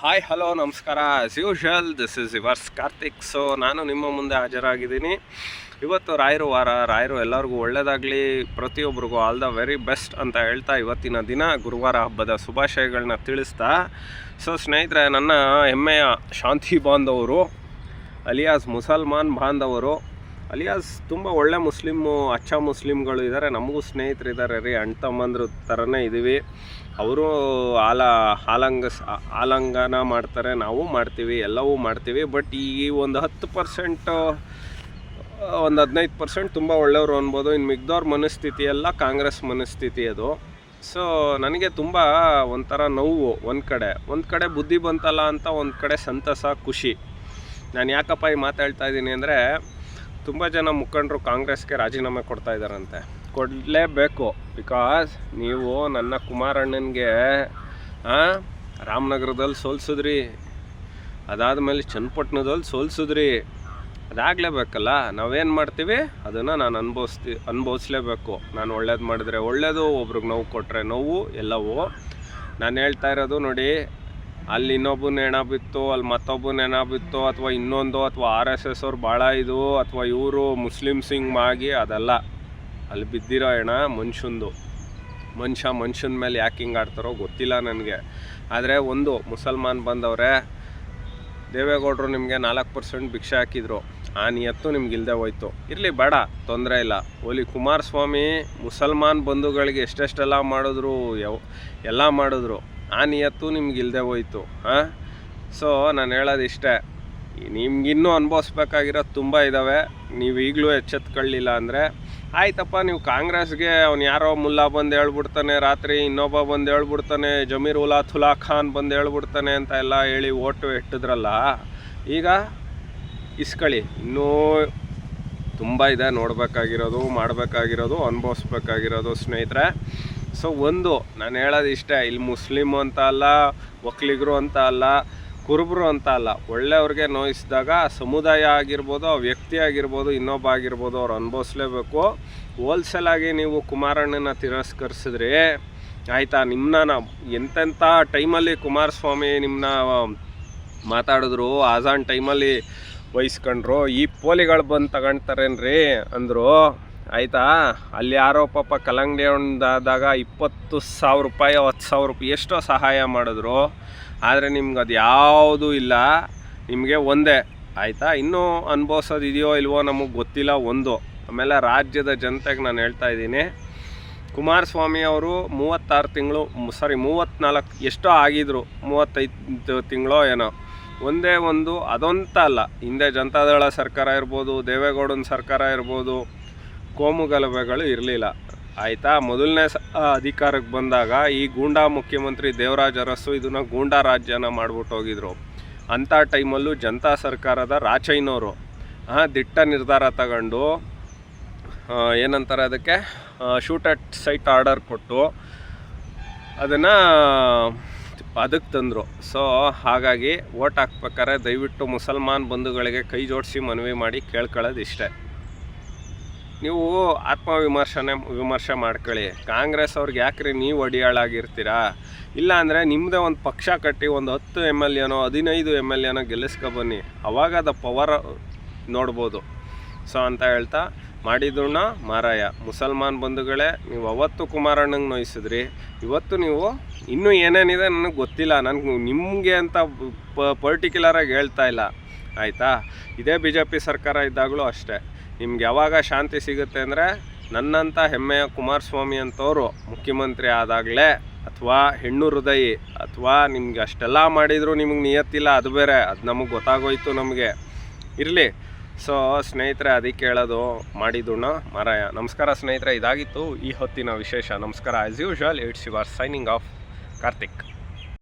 Hi hello ನಮಸ್ಕಾರ. As usual this is yours Karthik so ನಾನು ನಿಮ್ಮ ಮುಂದೆ ಹಾಜರಾಗಿದ್ದೀನಿ. ಇವತ್ತು ರಾಯರು ವಾರ, ರಾಯರು ಎಲ್ಲರಿಗೂ ಒಳ್ಳೆಯದಾಗಲಿ ಪ್ರತಿಯೊಬ್ಬರಿಗೂ ಆಲ್ ದ ವೆರಿ ಬೆಸ್ಟ್ ಅಂತ ಹೇಳ್ತಾ ಇವತ್ತಿನ ದಿನ, ಗುರುವಾರ ಹಬ್ಬದ ಶುಭಾಶಯಗಳನ್ನ ತಿಳಿಸ್ತಾ. ಸೊ ಸ್ನೇಹಿತರೆ, ನನ್ನ ಹೆಮ್ಮೆಯ ಶಾಂತಿ ಬಾಂಧವರು, ಅಲಿಯಾಸ್ ಮುಸಲ್ಮಾನ್ ಬಾಂಧವರು ಅಲಿಯಾಸ್ ತುಂಬ ಒಳ್ಳೆ ಮುಸ್ಲಿಮ್ಮು ಅಚ್ಚ ಮುಸ್ಲಿಮ್ಗಳು ಇದ್ದಾರೆ ನಮಗೂ ಸ್ನೇಹಿತರಿದ್ದಾರೆ ರೀ, ಅಣ್ಣ ತಮ್ಮಂದ್ರ ಥರನೇ ಇದ್ದೀವಿ ಅವರು ಆಲ, ಆಲಂಗ, ಆಲಂಗನ ಮಾಡ್ತಾರೆ, ನಾವು ಮಾಡ್ತೀವಿ, ಎಲ್ಲವೂ ಮಾಡ್ತೀವಿ. ಬಟ್ ಈ ಒಂದು ಹತ್ತು ಪರ್ಸೆಂಟು ಒಂದು ಹದಿನೈದು ಪರ್ಸೆಂಟ್ ತುಂಬ ಒಳ್ಳೆಯವರು ಅನ್ಬೋದು. ಇನ್ನು ಮಿಗ್ದವ್ರ ಮನಸ್ಥಿತಿ ಎಲ್ಲ ಕಾಂಗ್ರೆಸ್ ಮನಸ್ಥಿತಿ ಅದು. ಸೊ ನನಗೆ ತುಂಬ ಒಂಥರ ನೋವು ಒಂದು ಕಡೆ. ಒಂದು ಕಡೆ ಬುದ್ಧಿ ಬಂತಲ್ಲ ಅಂತ ಒಂದು ಕಡೆ ಸಂತಸ, ಖುಷಿ. ನಾನು ಯಾಕಪ್ಪ ಈ ಮಾತಾಡ್ತಾ ಇದ್ದೀನಿ ಅಂದರೆ ತುಂಬ ಜನ ಮುಖಂಡರು ಕಾಂಗ್ರೆಸ್ಗೆ ರಾಜೀನಾಮೆ ಕೊಡ್ತಾ ಇದ್ದಾರಂತೆ. ಕೊಡಲೇಬೇಕು. ಬಿಕಾಸ್ ನೀವು ನನ್ನ ಕುಮಾರಣ್ಣನಿಗೆ ರಾಮನಗರದಲ್ಲಿ ಸೋಲ್ಸಿದ್ರಿ. ಅದಾದಮೇಲೆ ಚನ್ನಪಟ್ಟಣದಲ್ಲಿ ಸೋಲ್ಸಿದ್ರಿ. ಅದಾಗಲೇಬೇಕಲ್ಲ. ನಾವೇನು ಮಾಡ್ತೀವಿ? ಅದನ್ನು ನಾನು ಅನುಭವಿಸ್ತಿ, ಅನುಭವಿಸ್ಲೇಬೇಕು. ನಾನು ಒಳ್ಳೇದು ಮಾಡಿದ್ರೆ ಒಳ್ಳೇದು, ಒಬ್ರಿಗೆ ನೋವು ಕೊಟ್ಟರೆ ನೋವು, ಎಲ್ಲವೂ. ನಾನು ಹೇಳ್ತಾ ಇರೋದು ನೋಡಿ ಅಲ್ಲಿ ಇನ್ನೊಬ್ಬ ನೆನಪಿತ್ತು ಬಿತ್ತು ಅಲ್ಲಿ ಮತ್ತೊಬ್ಬ ನೆನಪಿತ್ತು ಬಿತ್ತು ಅಥವಾ ಇನ್ನೊಂದು, ಅಥವಾ ಆರ್ ಎಸ್ ಎಸ್ ಅವ್ರು ಭಾಳ ಇದು, ಅಥವಾ ಇವರು ಮುಸ್ಲಿಮ್ಸಿಂಗ್ ಮಾಗಿ ಅದಲ್ಲ. ಅಲ್ಲಿ ಬಿದ್ದಿರೋ ಹೆಣ ಮನುಷ್ಯಂದು. ಮನುಷ್ಯ ಮನುಷ್ಯನ ಮೇಲೆ ಯಾಕೆ ಹಿಂಗೆ ಆಡ್ತಾರೋ ಗೊತ್ತಿಲ್ಲ ನನಗೆ. ಆದರೆ ಒಂದು, ಮುಸಲ್ಮಾನ್ ಬಂದವರೇ, ದೇವೇಗೌಡರು ನಿಮಗೆ ನಾಲ್ಕು ಪರ್ಸೆಂಟ್ ಭಿಕ್ಷೆ ಹಾಕಿದರು. ಆ ನಿಯತ್ತು ನಿಮ್ಗೆ ಇಲ್ಲದೆ ಹೋಯ್ತು. ಇರಲಿ, ಬೇಡ, ತೊಂದರೆ ಇಲ್ಲ. ಓಲಿ ಕುಮಾರಸ್ವಾಮಿ ಮುಸಲ್ಮಾನ್ ಬಂಧುಗಳಿಗೆ ಎಷ್ಟೆಷ್ಟೆಲ್ಲ ಮಾಡಿದ್ರು, ಯಾವ, ಎಲ್ಲ ಮಾಡಿದ್ರು. ಆ ನಿಯತ್ತು ನಿಮ್ಗೆ ಇಲ್ಲದೆ ಹೋಯ್ತು, ಹಾಂ? ಸೊ ನಾನು ಹೇಳೋದು ಇಷ್ಟೇ. ನಿಮ್ಗಿನ್ನೂ ಅನುಭವಿಸ್ಬೇಕಾಗಿರೋದು ತುಂಬ ಇದ್ದಾವೆ ನೀವು ಈಗಲೂ ಎಚ್ಚೆತ್ಕೊಳ್ಳಿಲ್ಲ ಅಂದರೆ, ಆಯ್ತಪ್ಪ, ನೀವು ಕಾಂಗ್ರೆಸ್ಗೆ ಅವ್ನು ಯಾರೋ ಮುಲ್ಲಾ ಬಂದು ಹೇಳ್ಬಿಡ್ತಾನೆ, ರಾತ್ರಿ ಇನ್ನೊಬ್ಬ ಬಂದು ಹೇಳ್ಬಿಡ್ತಾನೆ, ಜಮೀರ್ ಉಲಾ ಥುಲಾ ಖಾನ್ ಬಂದು ಹೇಳ್ಬಿಡ್ತಾನೆ ಅಂತ ಎಲ್ಲ ಹೇಳಿ ಓಟು ಇಟ್ಟಿದ್ರಲ್ಲ ಈಗ ಇಸ್ಕೊಳ್ಳಿ ಇನ್ನೂ ತುಂಬ ಇದೆ ನೋಡಬೇಕಾಗಿರೋದು, ಮಾಡಬೇಕಾಗಿರೋದು, ಅನುಭವಿಸ್ಬೇಕಾಗಿರೋದು ಸ್ನೇಹಿತರೆ. ಸೊ ಒಂದು, ನಾನು ಹೇಳೋದು ಇಷ್ಟೇ, ಇಲ್ಲಿ ಮುಸ್ಲಿಮು ಅಂತ ಅಲ್ಲ ಒಕ್ಕಲಿಗರು ಅಂತ ಅಲ್ಲ, ಕುರುಬರು ಅಂತ ಅಲ್ಲ, ಒಳ್ಳೆಯವ್ರಿಗೆ ನೋಯಿಸಿದಾಗ ಸಮುದಾಯ ಆಗಿರ್ಬೋದು, ಆ ವ್ಯಕ್ತಿ ಆಗಿರ್ಬೋದು, ಇನ್ನೊಬ್ಬ ಆಗಿರ್ಬೋದು, ಅವ್ರು ಅನುಭವಿಸ್ಲೇಬೇಕು. ಹೋಲ್ಸೇಲಾಗಿ ನೀವು ಕುಮಾರಣ್ಣನ ತಿರಸ್ಕರಿಸಿದ್ರಿ, ಆಯಿತಾ ನಿಮ್ಮನ್ನ ಎಂತೆಂಥ ಟೈಮಲ್ಲಿ ಕುಮಾರಸ್ವಾಮಿ ನಿಮ್ಮನ್ನ ಮಾತಾಡಿದ್ರು, ಆಜಾನ್ ಟೈಮಲ್ಲಿ ವಹಿಸ್ಕೊಂಡ್ರು, ಈ ಪೋಲಿಗಳು ಬಂದು ತಗೊಳ್ತಾರೇನ್ರಿ ಅಂದರು ಆಯಿತಾ? ಅಲ್ಲಿ ಯಾರೋ ಪಾಪ ಕಲ್ಲಂಗಡಿ ಹಣ್ಣಾದಾಗ ಇಪ್ಪತ್ತು ಸಾವಿರ ರೂಪಾಯಿ, ಹತ್ತು ಸಾವಿರ ರೂಪಾಯಿ ಎಷ್ಟೋ ಸಹಾಯ ಮಾಡಿದ್ರು. ಆದರೆ ನಿಮ್ಗೆ ಅದು ಯಾವುದೂ ಇಲ್ಲ. ನಿಮಗೆ ಒಂದೇ. ಆಯಿತಾ? ಇನ್ನೂ ಅನುಭವಿಸೋದು ಇದೆಯೋ ಇಲ್ವೋ ನಮಗೆ ಗೊತ್ತಿಲ್ಲ ಒಂದು. ಆಮೇಲೆ ರಾಜ್ಯದ ಜನತೆಗೆ ನಾನು ಹೇಳ್ತಾ ಇದ್ದೀನಿ. ಕುಮಾರಸ್ವಾಮಿ ಅವರು ಮೂವತ್ತಾರು ತಿಂಗಳು ಸಾರಿ ಮೂವತ್ತ್ನಾಲ್ಕು ಎಷ್ಟೋ ಆಗಿದ್ರು. ಮೂವತ್ತೈದು ತಿಂಗಳೋ ಏನೋ. ಒಂದೇ ಒಂದು ಅದೊಂತ ಅಲ್ಲ. ಹಿಂದೆ ಜನತಾದಳ ಸರ್ಕಾರ ಇರ್ಬೋದು, ದೇವೇಗೌಡನ ಸರ್ಕಾರ ಇರ್ಬೋದು ಕೋಮು ಗಲಭೆಗಳು ಇರಲಿಲ್ಲ. ಆಯಿತಾ? ಮೊದಲನೇ ಅಧಿಕಾರಕ್ಕೆ ಬಂದಾಗ ಈ ಗೂಂಡಾ ಮುಖ್ಯಮಂತ್ರಿ ದೇವರಾಜ್ ಅರಸು ಇದನ್ನು ಗೂಂಡಾ ರಾಜ್ಯನ ಮಾಡಿಬಿಟ್ಟು ಹೋಗಿದ್ರು. ಅಂಥ ಟೈಮಲ್ಲೂ ಜನತಾ ಸರ್ಕಾರದ ರಾಚೈನವರು ದಿಟ್ಟ ನಿರ್ಧಾರ ತಗೊಂಡು ಏನಂತಾರೆ ಅದಕ್ಕೆ ಶೂಟ್ ಅಟ್ ಸೈಟ್ ಆರ್ಡರ್ ಕೊಟ್ಟು ಅದನ್ನು ಅದಕ್ಕೆ ತಂದರು. ಸೊ ಹಾಗಾಗಿ ಓಟ್ ಹಾಕ್ಬೇಕಾದ್ರೆ ದಯವಿಟ್ಟು ಮುಸಲ್ಮಾನ್ ಬಂಧುಗಳಿಗೆ ಕೈ ಜೋಡಿಸಿ ಮನವಿ ಮಾಡಿ ಕೇಳ್ಕೊಳ್ಳೋದು ಇಷ್ಟೇ ನೀವು ಆತ್ಮವಿಮರ್ಶನೆ, ವಿಮರ್ಶೆ ಮಾಡ್ಕೊಳ್ಳಿ. ಕಾಂಗ್ರೆಸ್ ಅವ್ರಿಗೆ ಯಾಕ್ರಿ ನೀವು ಒಡಿಯಾಳಾಗಿರ್ತೀರಾ ಇಲ್ಲ ಅಂದರೆ ನಿಮ್ಮದೇ ಒಂದು ಪಕ್ಷ ಕಟ್ಟಿ ಒಂದು ಹತ್ತು ಎಂ ಎಲ್ ಎನೋ, ಹದಿನೈದು ಎಂ ಎಲ್ ಎನೋ ಗೆಲ್ಲಿಸ್ಕೊ ಬನ್ನಿ. ಅವಾಗ ಅದು ಪವರ್ ನೋಡ್ಬೋದು. ಸೊ ಅಂತ ಹೇಳ್ತಾ ಮಾಡಿದ್ರೂಣ ಮಾರಾಯ. ಮುಸಲ್ಮಾನ್ ಬಂಧುಗಳೇ, ನೀವು ಅವತ್ತು ಕುಮಾರಣ್ಣಂಗೆ ನೋಯಿಸಿದ್ರಿ. ಇವತ್ತು ನೀವು ಇನ್ನೂ ಏನೇನಿದೆ ನನಗೆ ಗೊತ್ತಿಲ್ಲ. ನನಗೆ ನಿಮಗೆ ಅಂತ ಪರ್ಟಿಕ್ಯುಲರಾಗಿ ಹೇಳ್ತಾ ಇಲ್ಲ. ಆಯಿತಾ? ಇದೇ ಬಿ ಜೆ ಪಿ ಸರ್ಕಾರ ಇದ್ದಾಗಲೂ ಅಷ್ಟೇ. ನಿಮ್ಗೆ ಯಾವಾಗ ಶಾಂತಿ ಸಿಗುತ್ತೆ ಅಂದರೆ ನನ್ನಂಥ ಹೆಮ್ಮೆಯ ಕುಮಾರಸ್ವಾಮಿ ಅಂತವರು ಮುಖ್ಯಮಂತ್ರಿ ಆದಾಗಲೇ ಅಥವಾ ಹೆಣ್ಣು ಹೃದಯಿ ಅಥವಾ ನಿಮ್ಗೆ ಅಷ್ಟೆಲ್ಲ ಮಾಡಿದರೂ ನಿಮಗೆ ನಿಯತ್ತಿಲ್ಲ, ಅದು ಬೇರೆ, ಅದು ನಮಗೆ ಗೊತ್ತಾಗೋಯ್ತು ನಮಗೆ. ಇರಲಿ. ಸೊ ಸ್ನೇಹಿತರೆ ಅದಕ್ಕೆ ಹೇಳೋದು ಮಾಡಿದೋಣ ಮಾರಾಯ, ನಮಸ್ಕಾರ ಸ್ನೇಹಿತರೆ, ಇದಾಗಿತ್ತು ಈ ಹೊತ್ತಿನ ವಿಶೇಷ. ನಮಸ್ಕಾರ as usual it's your signing off Karthik.